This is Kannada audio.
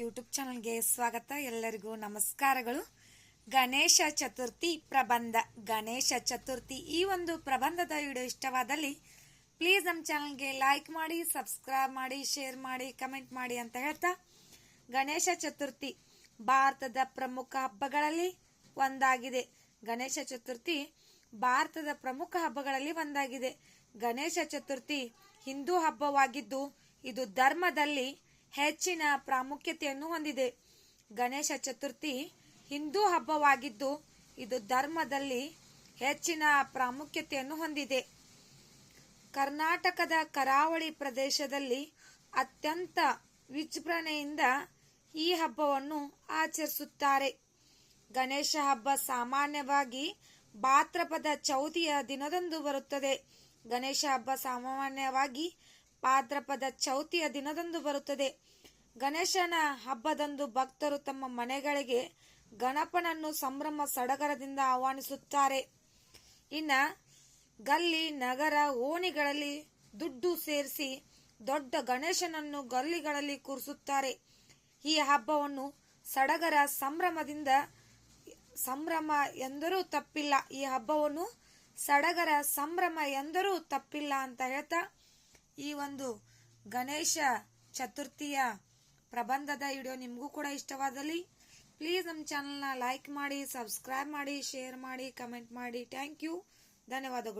ಯೂಟ್ಯೂಬ್ ಚಾನಲ್ಗೆ ಸ್ವಾಗತ. ಎಲ್ಲರಿಗೂ ನಮಸ್ಕಾರಗಳು. ಗಣೇಶ ಚತುರ್ಥಿ ಪ್ರಬಂಧ. ಗಣೇಶ ಚತುರ್ಥಿ ಈ ಒಂದು ಪ್ರಬಂಧದ ವಿಡಿಯೋ ಇಷ್ಟವಾದಲ್ಲಿ ಪ್ಲೀಸ್ ನಮ್ಮ ಚಾನಲ್ಗೆ ಲೈಕ್ ಮಾಡಿ, ಸಬ್ಸ್ಕ್ರೈಬ್ ಮಾಡಿ, ಶೇರ್ ಮಾಡಿ, ಕಮೆಂಟ್ ಮಾಡಿ ಅಂತ ಹೇಳ್ತಾ ಗಣೇಶ ಚತುರ್ಥಿ ಭಾರತದ ಪ್ರಮುಖ ಹಬ್ಬಗಳಲ್ಲಿ ಒಂದಾಗಿದೆ. ಗಣೇಶ ಚತುರ್ಥಿ ಭಾರತದ ಪ್ರಮುಖ ಹಬ್ಬಗಳಲ್ಲಿ ಒಂದಾಗಿದೆ. ಗಣೇಶ ಚತುರ್ಥಿ ಹಿಂದೂ ಹಬ್ಬವಾಗಿದ್ದು ಇದು ಧರ್ಮದಲ್ಲಿ ಹೆಚ್ಚಿನ ಪ್ರಾಮುಖ್ಯತೆಯನ್ನು ಹೊಂದಿದೆ. ಗಣೇಶ ಚತುರ್ಥಿ ಹಿಂದೂ ಹಬ್ಬವಾಗಿದ್ದು, ಇದು ಧರ್ಮದಲ್ಲಿ ಹೆಚ್ಚಿನ ಪ್ರಾಮುಖ್ಯತೆಯನ್ನು ಹೊಂದಿದೆ. ಕರ್ನಾಟಕದ ಕರಾವಳಿ ಪ್ರದೇಶದಲ್ಲಿ ಅತ್ಯಂತ ವಿಜೃಂಭಣೆಯಿಂದ ಈ ಹಬ್ಬವನ್ನು ಆಚರಿಸುತ್ತಾರೆ. ಗಣೇಶ ಹಬ್ಬ ಸಾಮಾನ್ಯವಾಗಿ ಭಾದ್ರಪದ ಚೌತಿಯ ದಿನದಂದು ಬರುತ್ತದೆ. ಗಣೇಶ ಹಬ್ಬ ಸಾಮಾನ್ಯವಾಗಿ ಭಾದ್ರಪದ ಚೌತಿಯ ದಿನದಂದು ಬರುತ್ತದೆ. ಗಣೇಶನ ಹಬ್ಬದಂದು ಭಕ್ತರು ತಮ್ಮ ಮನೆಗಳಿಗೆ ಗಣಪನನ್ನು ಸಂಭ್ರಮ ಸಡಗರದಿಂದ ಆಹ್ವಾನಿಸುತ್ತಾರೆ. ಇನ್ನ ಗಲ್ಲಿ, ನಗರ, ಓಣಿಗಳಲ್ಲಿ ದುಡ್ಡು ಸೇರಿಸಿ ದೊಡ್ಡ ಗಣೇಶನನ್ನು ಗಲ್ಲಿಗಳಲ್ಲಿ ಕೂರಿಸುತ್ತಾರೆ. ಈ ಹಬ್ಬವನ್ನು ಸಡಗರ ಸಂಭ್ರಮದಿಂದ ಸಂಭ್ರಮ ಎಂದರೂ ತಪ್ಪಿಲ್ಲ. ಈ ಹಬ್ಬವನ್ನು ಸಡಗರ ಸಂಭ್ರಮ ಎಂದರೂ ತಪ್ಪಿಲ್ಲ ಅಂತ ಹೇಳ್ತಾ ಈ ಒಂದು ಗಣೇಶ ಚತುರ್ಥಿಯ ಪ್ರಬಂಧದ ವಿಡಿಯೋ ನಿಮಗೂ ಕೂಡ ಇಷ್ಟವಾದಲ್ಲಿ ಪ್ಲೀಸ್ ನಮ್ಮ ಚಾನಲ್ನ ಲೈಕ್ ಮಾಡಿ ಸಬ್ಸ್ಕ್ರೈಬ್ ಮಾಡಿ ಶೇರ್ ಮಾಡಿ ಕಮೆಂಟ್ ಮಾಡಿ. ಥ್ಯಾಂಕ್ ಯು ಧನ್ಯವಾದಗಳು.